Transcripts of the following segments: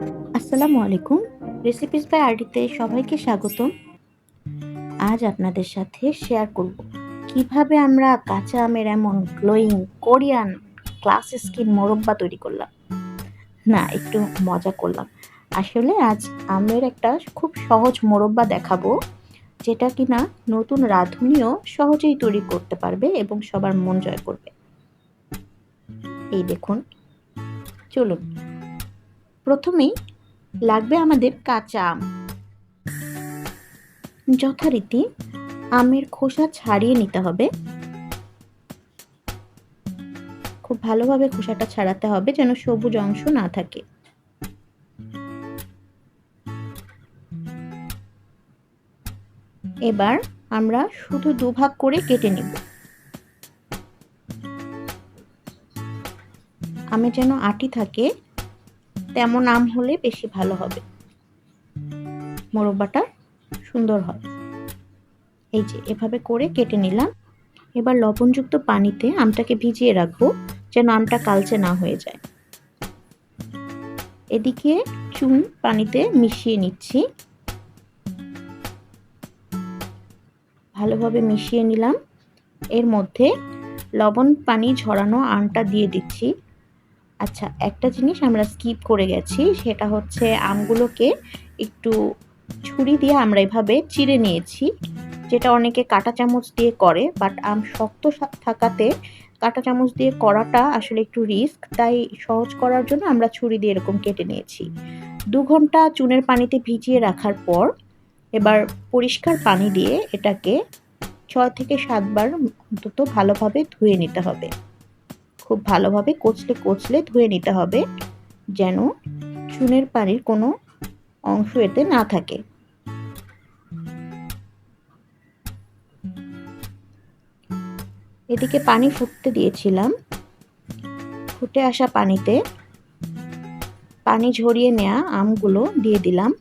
আসসালামু আলাইকুম। Recipes by আরডিতে সবাইকে স্বাগতম। আজ আপনাদের সাথে শেয়ার করব। কীভাবে আমরা কাঁচা আমের এমন গ্লোয়িং কোরিয়ান ক্লাস স্কিন মোরব্বা তৈরি করলাম। না, একটু মজা করলাম। আসলে আজ আমের একটা খুব সহজ মোরব্বা দেখাবো, যেটা কিনা নতুন রাঁধুনিও সহজেই তৈরি করতে পারবে এবং সবার মন জয় করবে। এই দেখুন। চলুন। প্রথমেই লাগবে আমাদের কাঁচা আম। যথারীতি আমের খোসা ছাড়িয়ে নিতে হবে। খুব ভালোভাবে খোসাটা ছাড়াতে হবে যেন সবুজ অংশ না থাকে। এবার আমরা শুধু দুভাগ করে কেটে নিব। আমে যেন আটি থাকে তেমন আম হলে বেশি ভালো হবে। মোরব্বাটা সুন্দর হয়। এই যে, এভাবে করে কেটে নিলাম। এবার লবণযুক্ত পানিতে আমটাকে ভিজিয়ে রাখব, যেন আমটা কালচে না হয়ে যায়। এদিকে চুন পানিতে মিশিয়ে নিচ্ছি। ভালোভাবে মিশিয়ে নিলাম। এর মধ্যে লবণ পানি ঝরানো আমটা দিয়ে দিচ্ছি। আচ্ছা একটা জিনিস আমরা স্কিপ করে গেছি, সেটা হচ্ছে আমগুলোকে একটু ছুরি দিয়ে আমরা এভাবে চিড়ে নিয়েছি, যেটা অনেকে কাঁটা চামচ দিয়ে করে বাট আম শক্ত থাকাতে কাঁটা চামচ দিয়ে করাটা আসলে একটু রিস্ক তাই সহজ করার জন্য আমরা ছুরি দিয়ে এরকম কেটে নিয়েছি। দু ঘণ্টা চুনের পানিতে ভিজিয়ে রাখার পর, এবার পরিষ্কার পানি দিয়ে এটাকে ছয় থেকে সাতবার অন্তত ভালোভাবে ধুয়ে নিতে হবে। খুব ভালোভাবে কচলে কচলে ধুয়ে নিতে হবে যেন চুনের পানির কোনো অংশ এতে না থাকে। এদিকে পানি ফুটতে দিয়েছিলাম। ফুটে আসা পানিতে পানি ঝরিয়ে নেওয়া আমগুলো দিয়ে দিলাম।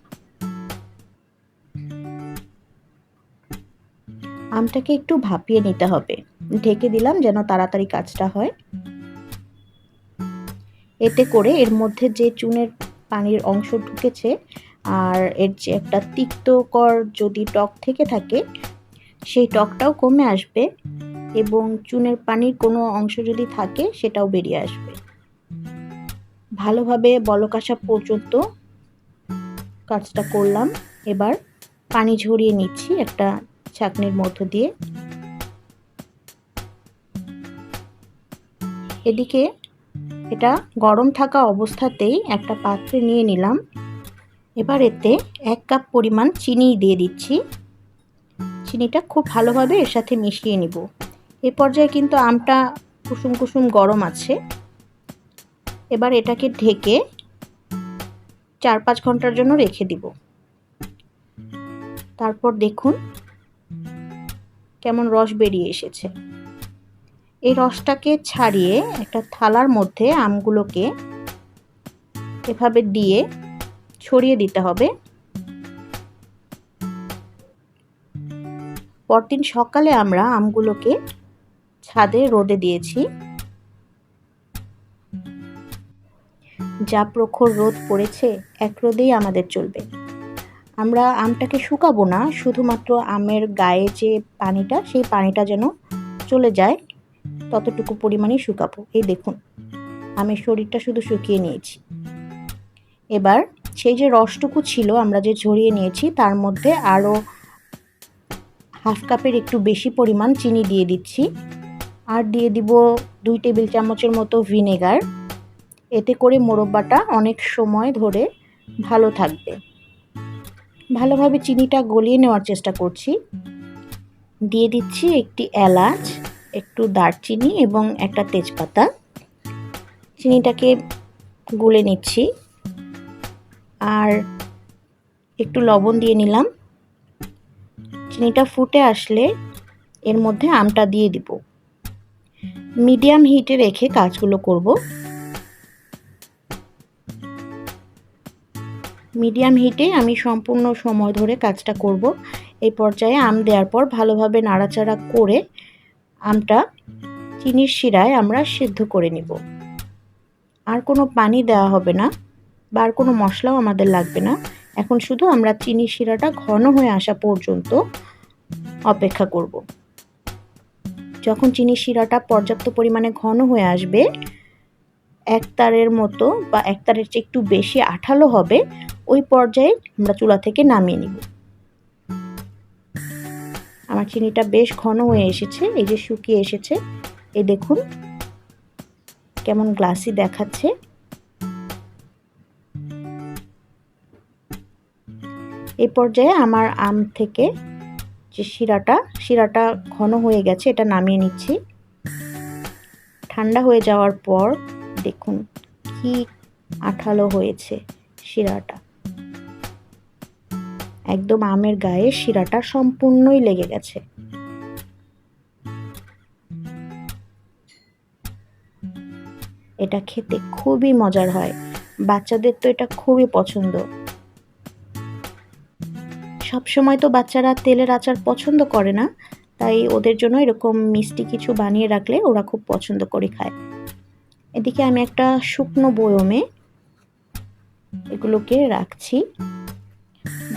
আমটাকে একটু ভাপিয়ে নিতে হবে। ঢেকে দিলাম যেন তাড়াতাড়ি কাজটা হয়। এতে করে এর মধ্যে যে চুনের পানির অংশ ঢুকেছে আর এর যে একটা তিক্তকর যদি টক থেকে থাকে, সেই টকটাও কমে আসবে এবং চুনের পানির কোনো অংশ যদি থাকে, সেটাও বেরিয়ে আসবে। ভালোভাবে বলক আসা পর্যন্ত কাজটা করলাম। এবার পানি ঝরিয়ে নিচ্ছি একটা ছাকনির মধ্য দিয়ে। এদিকে এটা গরম থাকা অবস্থাতেই একটা পাত্রে নিয়ে নিলাম। এবার এতে এক কাপ পরিমাণ চিনি দিয়ে দিচ্ছি। চিনিটা খুব ভালোভাবে এর সাথে মিশিয়ে নিব। এ পর্যায়ে কিন্তু আমটা কুসুম কুসুম গরম আছে। এবার এটাকে ঢেকে চার পাঁচ ঘণ্টার জন্য রেখে দিব। তারপর দেখুন কেমন রস বেরিয়ে এসেছে। এই রসটাকে ছাড়িয়ে একটা থালার মধ্যে আমগুলোকে এভাবে দিয়ে ছড়িয়ে দিতে হবে। পরদিন সকালে আমরা আমগুলোকে ছাদে রোদে দিয়েছি। যা প্রখর রোদ পড়েছে, এক রোদেই আমাদের চলবে। আমরা আমটাকে শুকাবো না, শুধুমাত্র আমের গায়ে যে পানিটা, সেই পানিটা যেন চলে যায়। ততটুকু পরিমাণে শুকাবো। এই দেখুন, আমি শরীরটা শুধু শুকিয়ে নিয়েছি। এবার সেই যে রসটুকু ছিল, আমরা যে ঝরিয়ে নিয়েছি, তার মধ্যে আরও হাফ কাপের একটু বেশি পরিমাণ চিনি দিয়ে দিচ্ছি। আর দিয়ে দিব দুই টেবিল চামচের মতো ভিনেগার। এতে করে মোরব্বাটা অনেক সময় ধরে ভালো থাকবে। ভালোভাবে চিনিটা গলিয়ে নেওয়ার চেষ্টা করছি। দিয়ে দিচ্ছি একটি এলাচ। একটু দারচিনি এবং একটা তেজপাতা। চিনিটাকে গুলে নিচ্ছি। আর একটু লবণ দিয়ে নিলাম। চিনিটা ফুটে আসলে এর মধ্যে আমটা দিয়ে দিব। মিডিয়াম হিটে রেখে কাজগুলো করব। মিডিয়াম হিটে আমি সম্পূর্ণ সময় ধরে কাজটা করব। এই পর্যায়ে আম দেওয়ার পর ভালোভাবে নাড়াচাড়া করে আমটা চিনির শিরায় আমরা সিদ্ধ করে নিব। আর কোনো পানি দেওয়া হবে না বা আর কোনো মশলাও আমাদের লাগবে না। এখন শুধু আমরা চিনি শিরাটা ঘন হয়ে আসা পর্যন্ত অপেক্ষা করব। যখন চিনি শিরাটা পর্যাপ্ত পরিমাণে ঘন হয়ে আসবে, এক তারের মতো বা এক তারের চেয়ে একটু বেশি আঠালো হবে, ওই পর্যায়ে আমরা চুলা থেকে নামিয়ে নিব। আমার চিনিটা বেশ ঘন হয়ে এসেছে এই যে শুকিয়ে এসেছে। এই দেখুন কেমন গ্লাসি দেখাচ্ছে। এই পর্যায়ে আমার আম থেকে যে শিরাটা শিরাটা ঘন হয়ে গেছে এটা নামিয়ে নিচ্ছি। ঠান্ডা হয়ে যাওয়ার পর দেখুন কি আঠালো হয়েছে শিরাটা। একদম আমের গায়ে শিরাটা সম্পূর্ণই লেগে গেছে। এটা খেতে খুবই মজার হয়। বাচ্চাদের তো এটা খুবই পছন্দ। সব সময় তো বাচ্চারা তেলের আচার পছন্দ করে না, তাই ওদের জন্য এরকম মিষ্টি কিছু বানিয়ে রাখলে ওরা খুব পছন্দ করে খায়। এদিকে আমি একটা শুকনো বয়মে এগুলোকে রাখছি।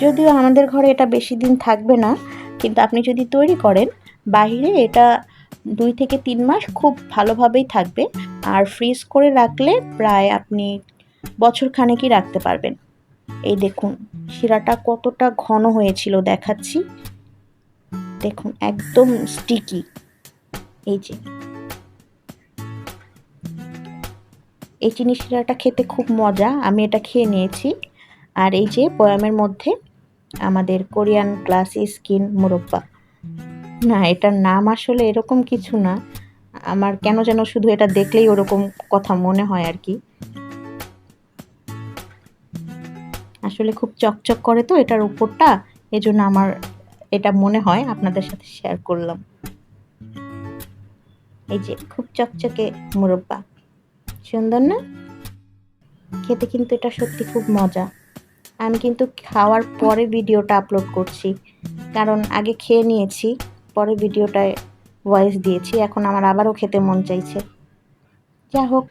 যদিও আমাদের ঘরে এটা বেশি দিন থাকবে না, কিন্তু আপনি যদি তৈরি করেন, বাহিরে এটা দুই থেকে তিন মাস খুব ভালোভাবেই থাকবে। আর ফ্রিজ করে রাখলে প্রায় আপনি বছর খানেকই রাখতে পারবেন। এই দেখুন, শিরাটা কতটা ঘন হয়েছিল দেখাচ্ছি। দেখুন, একদম স্টিকি এই যে। এই চিনি শিরাটা খেতে খুব মজা, আমি এটা খেয়ে নিয়েছি। আর এই যে বয়ামের মধ্যে আমাদের কোরিয়ান ক্লাসি স্কিন মোরব্বা। না, এটার নাম আসলে এরকম কিছু না। আমার কেন যেন শুধু এটা দেখলেই ওরকম কথা মনে হয় আর কি। আসলে খুব চকচক করে তো এটার উপরটা, এজন্য আমার এটা মনে হয় আপনাদের সাথে শেয়ার করলাম। এই যে খুব চকচকে মুরব্বা। সুন্দর না? খেতে কিন্তু এটা সত্যি খুব মজা। আমি কিন্তু খাওয়ার পরে ভিডিওটা আপলোড করছি। কারণ আগে খেয়ে নিয়েছি, পরে ভিডিওটায় ভয়েস দিয়েছি, এখন আমার আবারও খেতে মন চাইছে। যা হোক,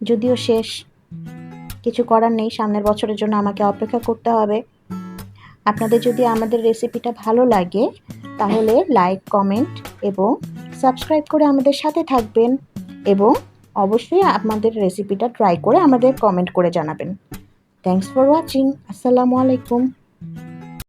যদিও শেষ। কিছু করার নেই, সামনের বছরের জন্য আমাকে অপেক্ষা করতে হবে। আপনাদের যদি আমাদের রেসিপিটা ভালো লাগে, তাহলে লাইক কমেন্ট এবং সাবস্ক্রাইব করে আমাদের সাথে থাকবেন এবং অবশ্যই আপনাদের রেসিপিটা ট্রাই করে আমাদের কমেন্ট করে জানাবেন। থ্যাংকস ফর ওয়াচিং আসসালামু আলাইকুম